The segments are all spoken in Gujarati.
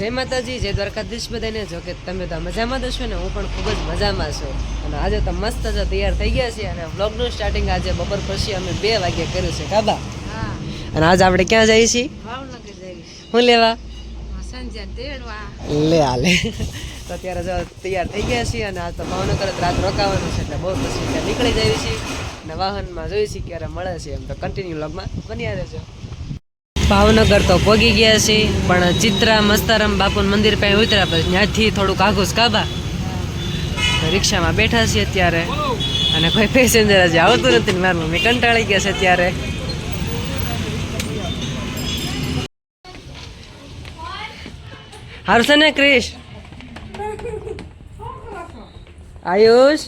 જય માતાજી જય દ્વારકાધીશ બધાને. જો કે તમે તો મજામાં દશો ને હું પણ ખૂબ જ મજામાં છું. અને આજે તો મસ્ત જ તૈયાર થઈ ગયા છીએ અને વ્લોગનું સ્ટાર્ટિંગ આજે બપોર પછી અમે બે વાગે કર્યું છે. કાબા? હા. અને આજે આપણે ક્યાં જઈએ છીએ? શું લેવા? લે આલે તો અત્યારે જો તૈયાર થઈ ગયા છીએ અને આજ તો ભાવનગર જ રાત રોકાવાનું છે એટલે બહુ પછી નીકળી જઈએ છીએ અને વાહનમાં જોઈએ છીએ ક્યારે મળે છે એમ. તો કન્ટિન્યુ વ્લોગમાં બન્યા રહેજો. ભાવનગર તો પોગી ગયા છે પણ ચિત્રા મસ્તારામ બાપુ મંદિર પાસે ઉતર્યા પછી ત્યાંથી થોડુંક આઘુસ કાબા. રિક્ષામાં બેઠા છીએ અત્યારે. અને કોઈ પેસેન્જર હજી આવતું નથી મારું મમ્મી કંટાળી ગયા છે અત્યારે. હારું છે ને ક્રિશ? આયુષ?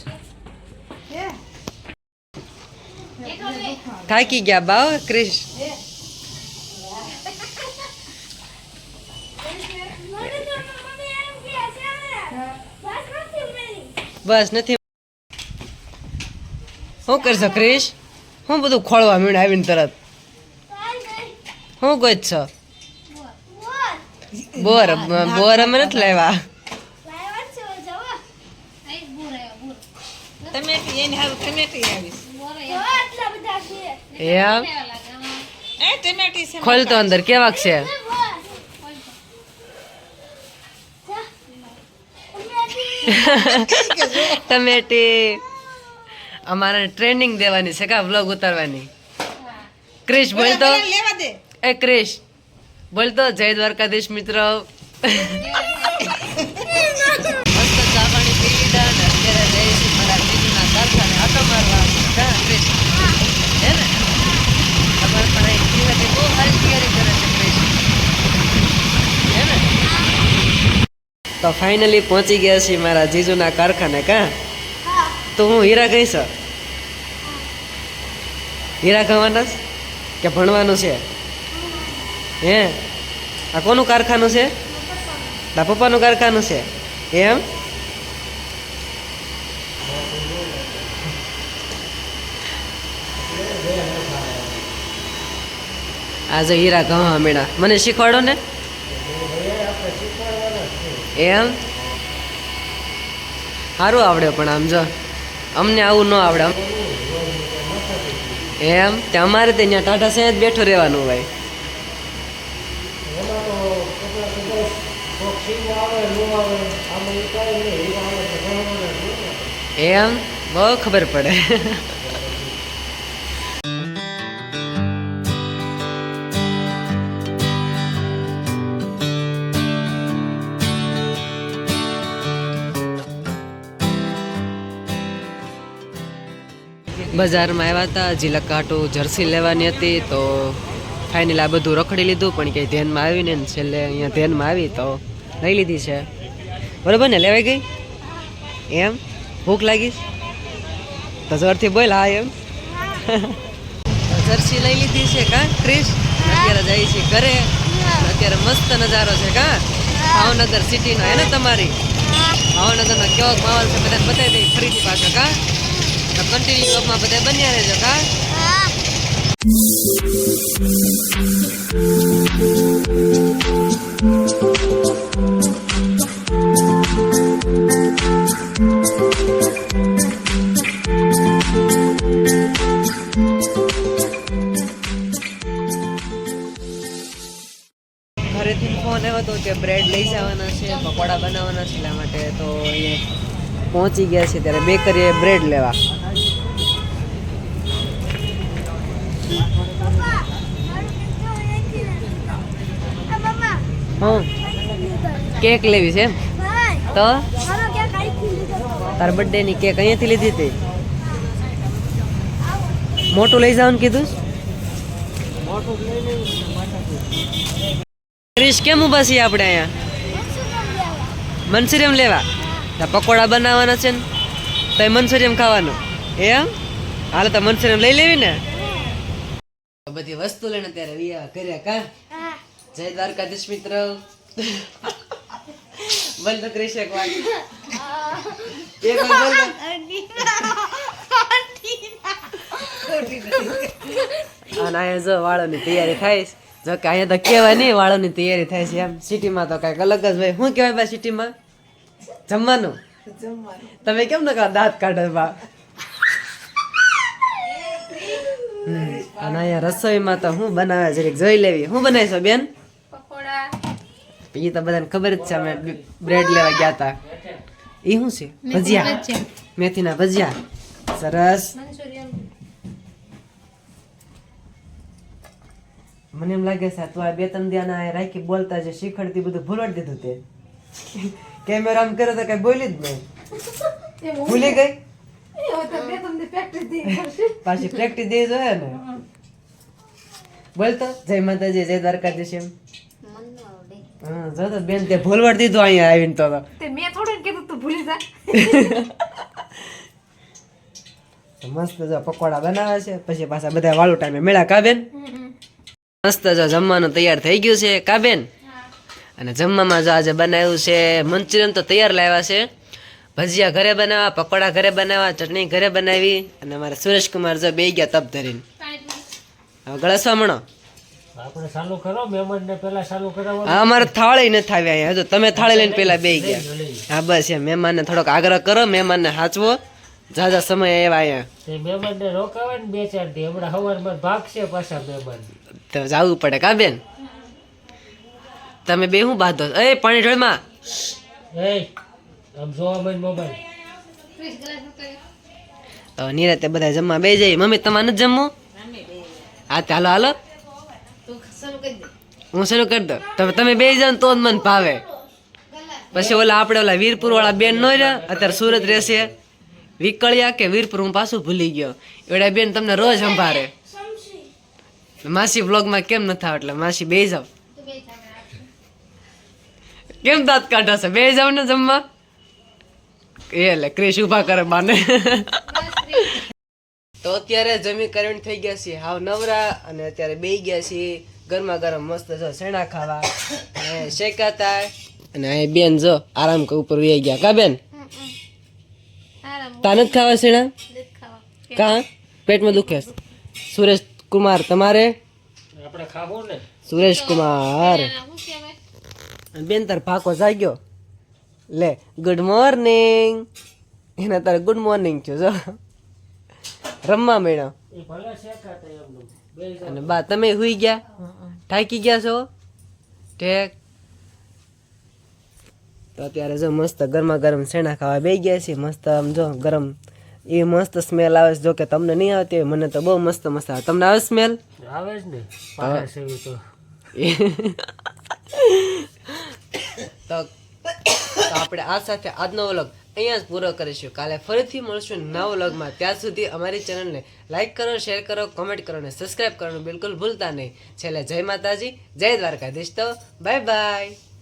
થાકી ગયા બાવ ક્રિશ? બસ નથી. શું કરશો ક્રિશ? હું બધું ખોળવા મીણ આવીને તરત? શું ગોત છો? બોર બોર અમે નથી લાવ્યા. ખોલતો અંદર કેવાક છે? ટમેટી અમારે ટ્રેનિંગ દેવાની છે કા વ્લોગ ઉતારવાની? ક્રિશ બોલતો એ ક્રિશ બોલતો જય દ્વારકાધીશ મિત્રો મસ્ત ચા પાણી પી લીધા ને અત્યારે જઈએ છીએ મારા દીદીના કારખાને આટો મારવા કા ક્રિશ હે ને અમારે પણ અહીં જીવનની બહુ સારી તૈયારી કરે છે ક્રિશ હે ને તો ફાઇનલી પહોંચી ગયા છીએ મારા જીજુના કારખાને કા? તો હું હીરા કહીશ હીરા કહેવાના છે? કે ભણવાનું છે? હે? આ કોનું કારખાનું છે? તા પપ્પાનું કારખાનું છે? એમ? આજે હીરા ઘઉં મેળા મને શીખવાડો ને. એમ? સારું આવડે પણ આમ જો. અમને આવું ન આવડે. એમ? તે અમારે તે ત્યાં ટાટા સાહેબ બેઠું રહેવાનું ભાઈ એમ? બહુ ખબર પડે. બજારમાં આવ્યા હતા. હજી લકાટું જર્સી લેવાની હતી તો ફાઇનલ આ બધું રખડી લીધું, પણ કંઈ ધ્યાનમાં આવીને ને છેલ્લે અહીંયા ધ્યાનમાં આવી તો લઈ લીધી છે. બરોબર ને, લેવાઈ ગઈ? એમ? ભૂખ લાગી? તો જોરથી બોલ, હા, એમ? જર્સી લઈ લીધી છે કા, ક્રિશ? અત્યારે જાય છે ઘરે. અત્યારે મસ્ત નજારો છે કા? ભાવનગર સિટીનો, હે ને તમારી? ભાવનગરનો કેવો માહોલ છે, બધાને બતાવી દઈ ફરીથી પાછો, કા? તો કન્ટિન્યુ બ્લોગમાં બધા બન્યા રહેજો કા ઘરેથી ફોન આવ્યો હતો કે બ્રેડ લઈ જવાના છે પકોડા બનાવવાના છે એટલા માટે તો અહીંયા પહોંચી ગયા છે ત્યારે બેકરીએ બ્રેડ લેવા. કેક લેવી છે એમ? તો? તાર બર્થડે ની કેક અહીંયાથી લીધી હતી. મોટું લઈ જવાનું કીધું? ક્રિશ કેમ ઊભા છીએ આપણે અહીંયા? મનસુરિયમ લેવા. તો પકોડા બનાવવાના છે ને? તો મનસુરિયમ ખાવાનું. એમ? હાલ તો મનસુરિયમ લઈ લેવી ને? બધી વસ્તુ લઈને ત્યારે વિયા કર્યા કા? જય દ્વારકાધીશ મિત્ર. બંધ કરી શકવા. અને અહીંયા જો વાળોની તૈયારી થાય છે. જો કે અહીંયા તો કહેવાય નહીં, વાળોની તૈયારી થાય છે એમ. સિટીમાં તો કાંઈક અલગ જ હોય. શું કહેવાય બા સિટીમાં? જમવાનું? તમે કેમ ન દાંત કાઢો બા? અને અહીંયા રસોઈમાં તો હું બનાવે છે? જોઈ લેવી. હું બનાવીશો બેન? એ તો બધાને ખબર જ છે અમે બ્રેડ લેવા ગયા હતા એ શું છે? ભજીયા. મેથીના ભજીયા. સરસ. મને એમ લાગે છે તું આ બે ત્રણ દિયાના રાખી બોલતા જે શીખડતી બધું ભૂલવાડી દીધું તે. કેમેરા આમ કર્યો તો કઈ બોલી જ નહીં. ભૂલી ગઈ? પાછી પ્રેક્ટિસ દે જોઈએ ને. બોલતો જય માતાજી જય દ્વારકાધીશ એમ. જો તો બેન તે ભૂલવાડ દીધું અહીંયા આવીને તો તો. તે મેં થોડું કીધું તું ભૂલી જા. મસ્ત જો પકોડા બનાવે છે પછી પાછા બધા વાળું ટાઈમે મેળા કાબેન મસ્ત જો જમવાનું તૈયાર થઈ ગયું છે કાબેન અને જમવામાં જો આજે બનાવ્યું છે મંચુરિયન તો તૈયાર લાવ્યા છે. ભજીયા ઘરે બનાવવા પકોડા ઘરે બનાવવા ચટણી ઘરે બનાવી. અને અમારા સુરેશકુમાર જો બે ગયા તપ ધરીને. હવે ગળસવા મણો. આપણે ચાલુ કરો મહેમાન ને ચાલુ કરાવવાનું. હા અમારે થાળી નથી આવી અહીંયા. હજુ તમે થાળી લઈને પેલા બે ગયા. હા બસ એમ. મહેમાનને થોડોક આગ્રહ કરો મહેમાનને હાચવો. ઝાઝા સમય આવ્યા અહીંયા. તે રોકાવે ને બે ચાર દી. હમણાં સવારમાં ભાગશે પાછા મહેમાન. તો જવું પડે કા બેન? તમે બે હું બાંધો. એ પાણી ઢોળમાં. એ આમ જોવા મને મોબાઈલ. તો નિરાતે બધા જમવા બે જઈએ મમ્મી તમારે જમવું? હા ચાલો હાલો. હું શરૂ કરી દઉં. તમે તમે બે જાવ તો જ મને ભાવે પછી ઓલા આપણે ઓલા વીરપુર વાળા બેન નો રહ્યા, અત્યારે સુરત રહેશે. વિકળ્યા કે વીરપુર હું પાછું ભૂલી ગયો. એવડા બેન તમને રોજ સંભાળે. માસી વ્લોગમાં કેમ નથી આવે એટલે માસી બે જાવ કેમ દાંત કાઢા છે? બે જાવ ને જમવા. એટલે ક્રિશ ઊભા કરે માને તો અત્યારે જમી કરીને થઈ ગયા છે હાવ નવરા અને અત્યારે બે ગયા છીએ. ગરમા ગરમ મસ્ત જો શેણા ખાવા અને શેકાતા અને અહીં બેન જો આરામ કે ઉપર વહી ગયા. કા બેન? તા નથી ખાવા શેણા? કા? પેટમાં દુખે સુરેશ કુમાર તમારે? આપણે ખાવું ને? સુરેશ કુમાર. બેન તાર ભાકો જાગ્યો. લે ગુડ મોર્નિંગ એના તારે ગુડ મોર્નિંગ થયો જો. રમવા મેળા ભલે શેકાતા એમનું. બે અને બા તમે સુઈ ગયા? થાકી ગયા છો? ઠેક. તો અત્યારે જો મસ્ત ગરમા ગરમ શેણા ખાવા બે ગયા છે મસ્ત આમ જો ગરમ એ મસ્ત સ્મેલ આવે છે. જો કે તમને નહીં આવતી હોય, મને તો બહુ મસ્ત મસ્ત આવે. તમને આવે સ્મેલ આવે જ ને. તો તો આપણે આ સાથે આજનો વ્લોગ અહીંયા જ પૂરો કરીશું. કાલે ફરીથી મળશું નવ વ્લોગમાં. ત્યાં સુધી અમારી ચેનલને લાઇક કરો શેર કરો કોમેન્ટ કરો અને સબસ્ક્રાઈબ કરવાનું બિલકુલ ભૂલતા નહીં. છેલ્લે જય માતાજી, જય દ્વારકાધીશ તો બાય બાય